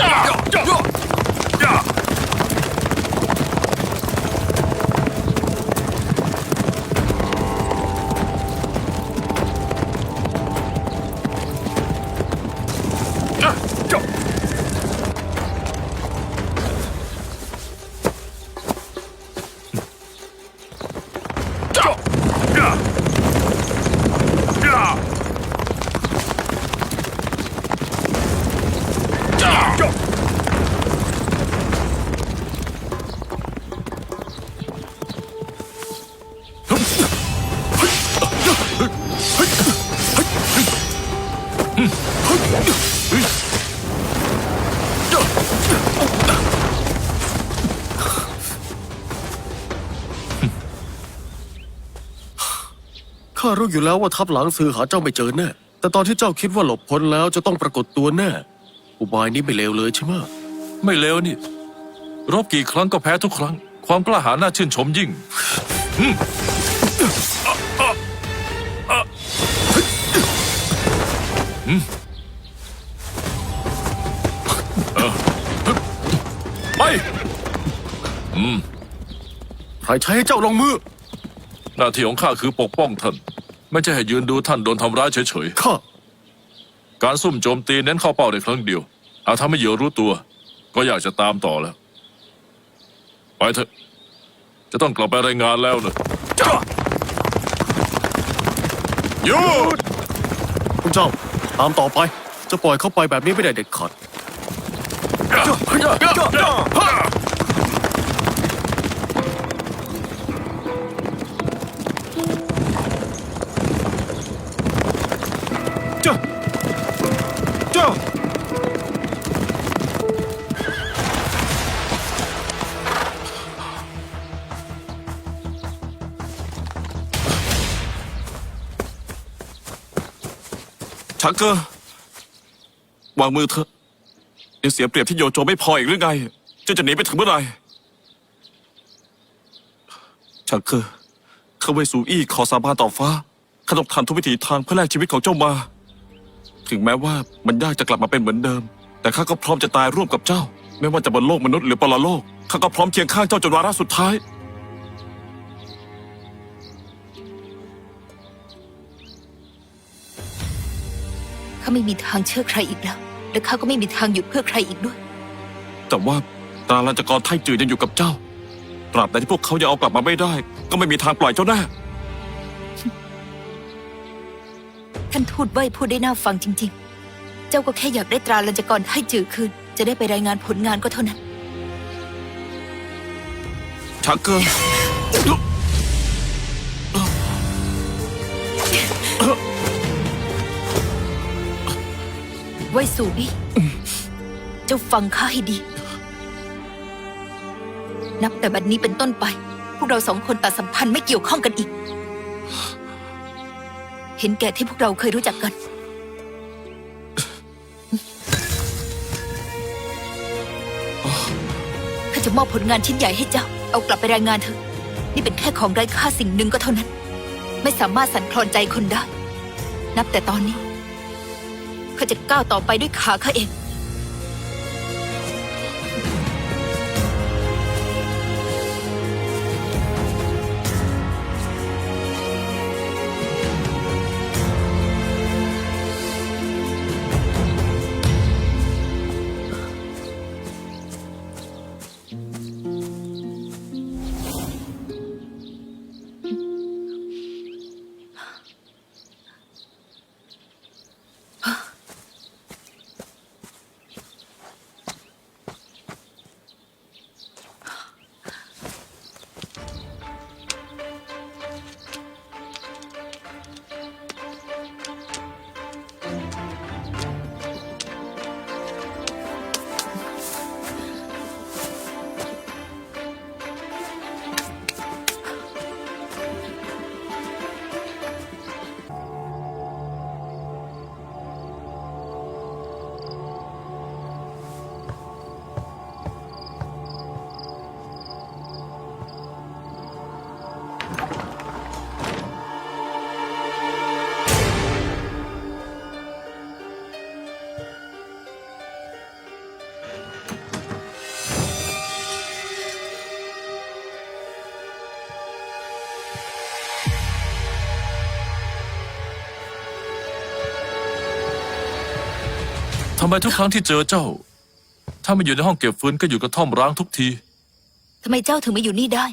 ข้ อยู่แล้วว่าทัพหลังซื้อหาเจ้าไม่เจอแน่แต่ตอนที่เจ้าคิดว่าหลบพ้นแล้วจะต้องปรากฏตัวแน่อุบายนี้ไม่เลวเลยใช่ไหมไม่เลวนี่ รบกี่ครั้งก็แพ้ทุกครั้ง ความกล้าหาญน่าชื่นชมยิ่งไปใครใช้ให้เจ้าลงมือ หน้าที่ของข้าคือปกป้องท่าน ไม่ใช่ให้ยืนดูท่านโดนทำร้ายเฉยข้าๆ การซุ่มโจมตีเน้นเข้าเป้าในครั้งเดียวหากทำให้เหยื่อรู้ตัว ก็อยากจะตามต่อแล้ว ไปเถอะ จะต้องกลับไปรายงานแล้วนะหยุดคุณเจ้า ตามต่อไป จะปล่อยเข้าไปแบบนี้ไม่ได้เด็ดขาดเจ้า ชักเกอร์วางมือเถอะยังเสียเปรียบที่โยโจไม่พออีกหรือไงเจ้าจะหนีไปถึงเมื่อไหร่ชักเกอร์ข้าเวสูอี้ขอสาบานต่อฟ้าข้าต้องทำทุกวิถีทางเพื่อแลกชีวิตของเจ้ามา ถึงแม้ว่ามันยากจะกลับมาเป็นเหมือนเดิม แต่ข้าก็พร้อมจะตายร่วมกับเจ้า ไม่ว่าจะบนโลกมนุษย์หรือปรโลกข้าก็พร้อมเคียงข้างเจ้าจนวาระสุดท้ายาไม่มีทางเชื่อใครอีกแล้ว และข้าก็ไม่มีทางหยุดเพื่อใครอีกด้วย แต่ว่าตราลัญจกรไทจืดยังอยู่กับเจ้า ตราบใดที่พวกเขายังเอากลับมาไม่ได้ ก็ไม่มีทางปล่อยเจ้าแน่ท่านทูตเว่ยพูดได้น่าฟังจริง ๆ เจ้าก็แค่อยากได้ตราลัญจกรให้จือคืน จะได้ไปรายงานผลงานก็เท่านั้น ชักเกอร์ ไว้สูบี้เจ้าฟังข้าให้ดี นับแต่บัดนี้เป็นต้นไป พวกเราสองคนตัดสัมพันธ์ไม่เกี่ยวข้องกันอีก เห็นแก่ที่พวกเราเคยรู้จักกันข้าจะมอบผลงานชิ้นใหญ่ให้เจ้า เอากลับไปรายงานเถอะ นี่เป็นแค่ของไร้ค่าสิ่งหนึ่งก็เท่านั้น ไม่สามารถสั่นคลอนใจคนได้ นับแต่ตอนนี้ ข้าจะก้าวต่อไปด้วยขาข้าเอง ทำไมทุกครั้งที่เจอเจ้า ถ้าไม่อยู่ในห้องเก็บฟืนก็อยู่กระท่อมร้างทุกทีทำไมเจ้าถึงมาอยู่นี่ได้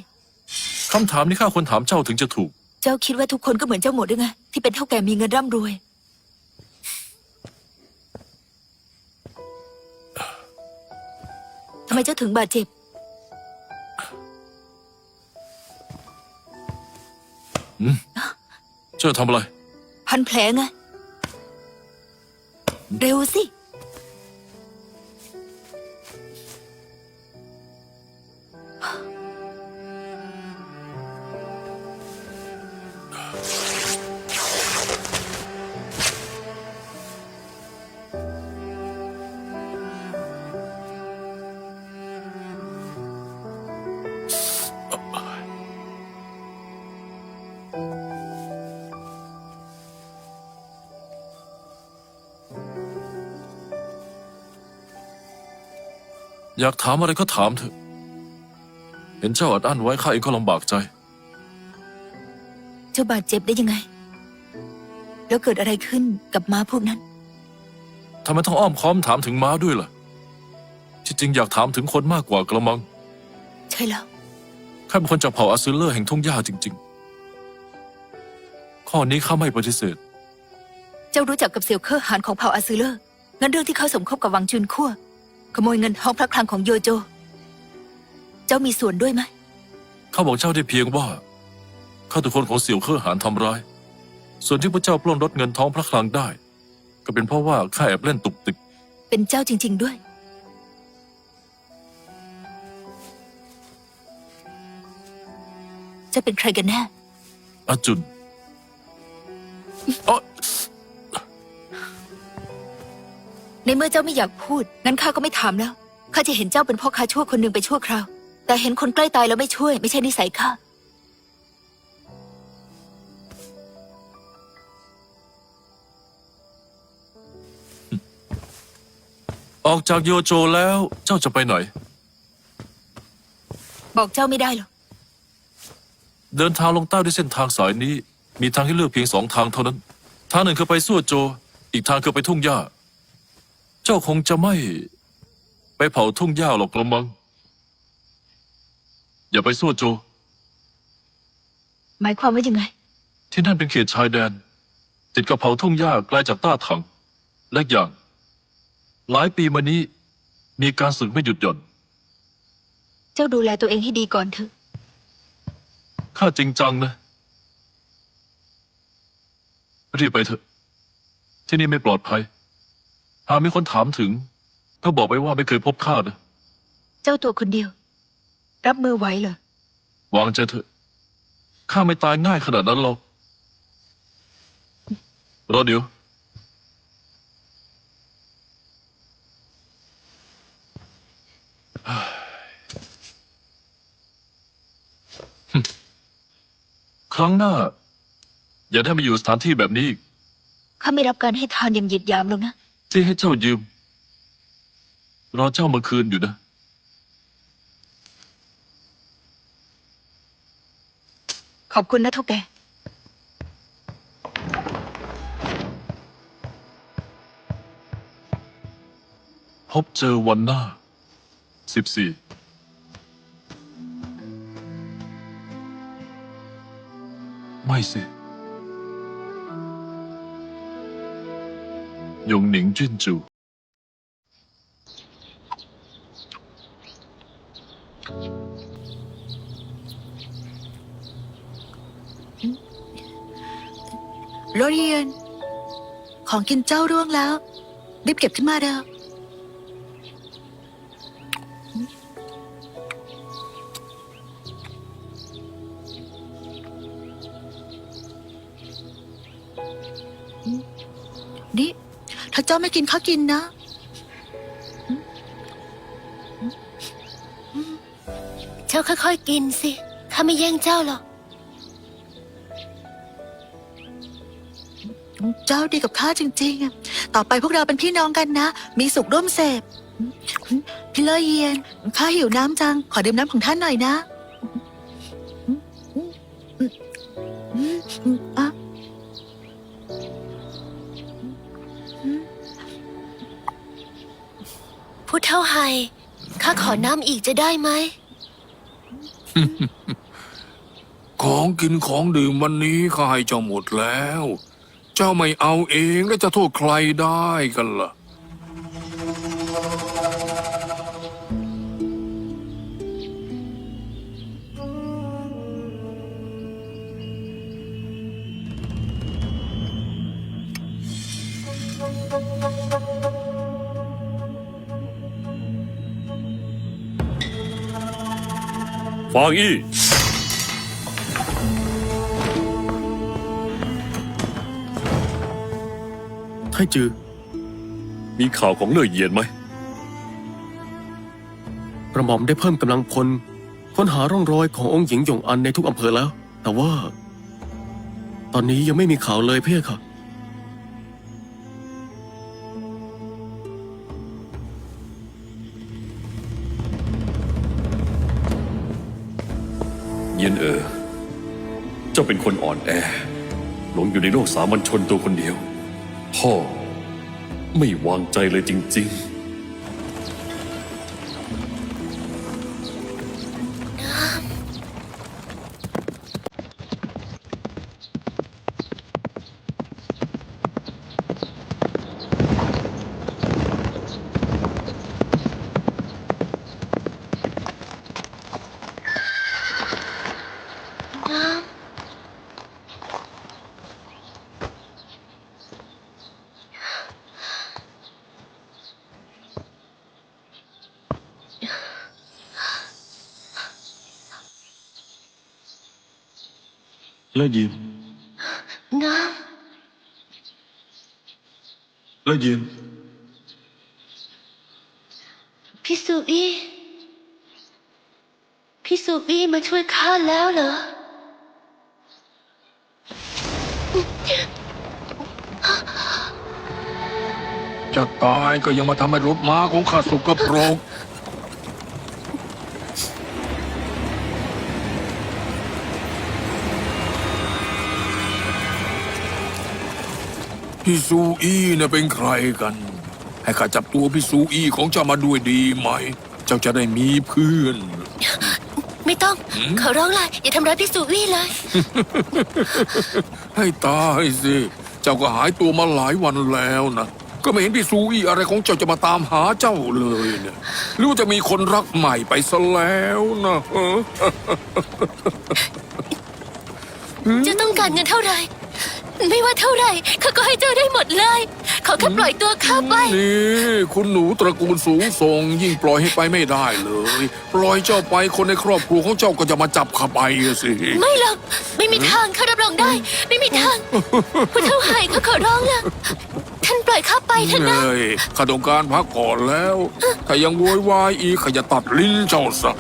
คำถามนี้ข้าควรถามเจ้าถึงจะถูก เจ้าคิดว่าทุกคนก็เหมือนเจ้าหมดหรือไงที่เป็นเท่าแก่มีเงินร่ำรวย ทำไมเจ้าถึงบาดเจ็บ เจ้าทำอะไร พันแผลไง เร็วสิ อยากถามอะไรก็ถามเถอะ เห็นเจ้าอัดอั้นไว้ข้าเองก็ลำบากใจ เจ้าบาดเจ็บได้ยังไง แล้วเกิดอะไรขึ้นกับม้าพวกนั้น ทำไมต้องอ้อมค้อมถามถึงม้าด้วยล่ะ ที่จริงอยากถามถึงคนมากกว่ากระมัง ใช่แล้ว ข้าเป็นคนจากเผ่าอาซิลเลอร์แห่งทุ่งหญ้าจริง ๆ ข้อนี้ข้าไม่ปฏิเสธ เจ้ารู้จักกับเสี่ยวเคอร์หานของเผ่าอาซือเลอร์งั้นเรื่องที่เขาสมคบกับวังจุนขั้ว ขโมยเงินท้องพระคลังของโยโจ เจ้ามีส่วนด้วยไหม ข้าบอกเจ้าได้เพียงว่าข้าถูกคนของเสี่ยวเครือหานทำร้าย ส่วนที่พระเจ้าปล้นรถเงินท้องพระคลังได้ ก็เป็นเพราะว่าข้าแอบเล่นตุกติก เป็นเจ้าจริง ๆ ด้วย เจะเป็นใครกันแน่ อาจุนเอ้อ ในเมื่อเจ้าไม่อยากพูด งั้นข้าก็ไม่ถามแล้ว ข้าจะเห็นเจ้าเป็นพ่อค้าชั่วคนหนึ่งไปชั่วคราว แต่เห็นคนใกล้ตายแล้วไม่ช่วย ไม่ใช่นิสัยข้า ออกจากโยโจแล้วเจ้าจะไปไหน บอกเจ้าไม่ได้หรอก เดินทางลงใต้ด้วยเส้นทางสายนี้ มีทางให้เลือกเพียงสองทางเท่านั้น ทางหนึ่งคือไปสั่วโจ อีกทางคือไปทุ่งหญ้า เจ้าคงจะไม่ ไปเผาทุ่งหญ้าหรอกกระมัง อย่าไปสั่วโจ หมายความว่ายังไง ที่นั่นเป็นเขตชายแดน ติดกับเผาทุ่งหญ้าไกลจากต้าถัง และอีกอย่าง หลายปีมานี้ มีการศึกไม่หยุดหย่อน เจ้าดูแลตัวเองให้ดีก่อนเถอะ ข้าจริงจังนะรีบไปเถอะ ที่นี่ไม่ปลอดภัย หากมีคนถามถึงก็บอกไปว่าไม่เคยพบข้านะเจ้าตัวคนเดียว รับมือไหวเหรอ วางใจเถอะข้าไม่ตายง่ายขนาดนั้นหรอกรอเดี๋ยว ครั้งหน้า อย่าได้มาอยู่สถานที่แบบนี้อีก ข้าไม่รับการให้ทานอย่างหยิดหยามหรอกนะ ที่ให้เจ้ายืม รอเจ้ามาคืนอยู่นะ ขอบคุณนะเท่าแก พบเจอวันหน้าสิบสี่ไม่สิ ยงหนิงจิ้นจู โรเรียน ของกินเจ้าร่วงแล้ว รีบเก็บขึ้นมาเร็ว เจ้าไม่กินข้ากินนะ เจ้าค่อยๆกินสิ ข้าไม่แย่งเจ้าหรอก เจ้าดีกับข้าจริงๆอะต่อไปพวกเราเป็นพี่น้องกันนะ มีสุขร่วมเสพ พี่เลอเยียน ข้าหิวน้ำจัง ขอดื่มน้ำของท่านหน่อยนะอะ ผู้เท่าไฮข้าขอน้ำอีกจะได้ไหม ของกินของดื่มวันนี้ข้าให้เจ้าหมดแล้ว เจ้าไม่เอาเองแล้วจะโทษใครได้กันล่ะ ฟางอี้ ไทจือ มีข่าวของเล่อเยียนไหม กระหม่อมได้เพิ่มกำลังพลค้นหาร่องรอยขององค์หญิงหยงอันในทุกอำเภอแล้ว แต่ว่า ตอนนี้ยังไม่มีข่าวเลยเพี่ค่ะ จ้าเป็นคนอ่อนแอ หลงอยู่ในโลกสามัญชนตัวคนเดียว พ่อไม่วางใจเลยจริง ๆ เล่อเยียนน้เล่อเยียนำพี่สุอี้พี่สุอี้มาช่วยข้าแล้วเหรอ จะตายก็ยังมาทำให้รถม้าของข้าสกปรก พี่ซูอี้เนี่ยเป็นใครกัน ให้ข้าจับตัวพี่ซูอี้ของเจ้ามาด้วยดีไหม เจ้าจะได้มีเพื่อน ไม่ต้องขอร้องเลยอย่าทำร้ายพี่สุอี้เลย ให้ตายสิ เจ้าก็หายตัวมาหลายวันแล้วนะ ก็ไม่เห็นพี่ซูอี้อะไรของเจ้าจะมาตามหาเจ้าเลยเนี่ย หรือว่าจะมีคนรักใหม่ไปซะแล้วนะเออเจ้าต้องการเงินเท่าไหร่ ไม่ว่าเท่าไหร่ข้าก็ให้เจ้าได้หมดเลย ขอแค่ปล่อยตัวข้าไป นี่คุณหนูตระกูลสูงส่ง ยิ่งปล่อยให้ไปไม่ได้เลย ปล่อยเจ้าไปคนในครอบครัวของเจ้าก็จะมาจับข้าไปอะสิ ไม่หรอก ไม่มีทางข้ารับรองได้ ไม่มีทางผู้เท่าไห่ข้าขอร้องละท่านปล่อยข้าไปเถอะนะเฮ้ยข้าต้องการพักก่อนแล้ว ถ้ายังโวยวายอีกข้าจะตัดลิ้นเจ้าซะ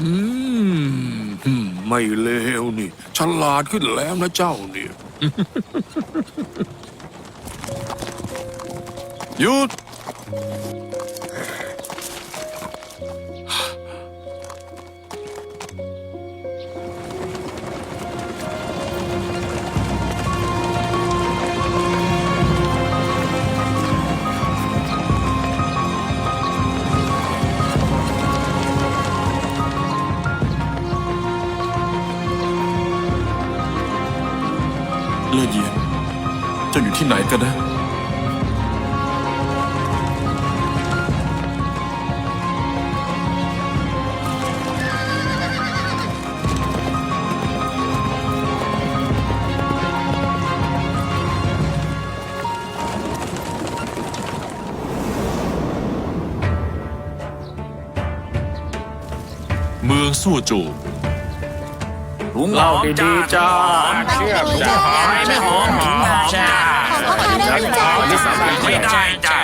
อืมอืมไม่เลวนี่ฉลาดขึ้นแล้วนะเจ้าเนี่ยหยุด ไหนกันนะเมืองสู้โจวเล่าดีๆจ้าเชื่อมจ้าไม่หอมจ้า ขอพาได้จ้าวันนี้สามารถไม่ได้จ้า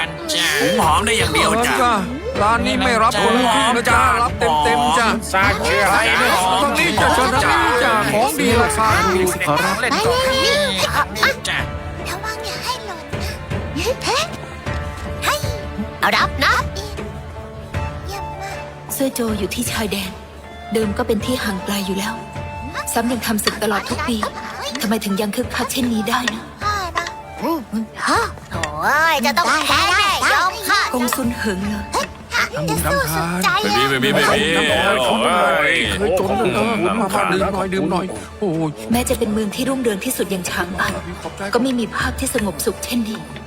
ถุงหอมได้อย่างเดียวจ้ะจ้าร้านนี้ไม่รับคนละครึ่งนะจ้ารับเต็มเต็มๆจ้าซาเชื่ออะไรไม่หอมทางนี้จะเชิญทางนี้จ้าของดีราคาถูกขอรับเล่นต่อทางนี้จ้ะระวังอย่าให้หล่นนะเฮ้ยให้เอารับนะเยี่ยมมากเสื้อโจอยู่ที่ชายแดน เดิมก็เป็นที่ห่างไกลอยู่แล้ว ซ้ำยังทำศึกตลอดทุกปีทำไมถึงยังคึกคักเช่นนี้ได้นะพ่อนะ ฮะโอ้ยจะต้องแพ้แน่ยอมค่ะกงซุนเหิงเลยจะสู้สุดใจไม่มีไม่มีไม่มีเคยจนเลยนะบุญมาดื่มหน่อยดื่มหน่อยโอ้ยแม้จะเป็นเมืองที่รุ่งเรืองที่สุดอย่างฉางอันขอบใจก็ไม่มีภาพที่สงบสุขเช่นนี้อ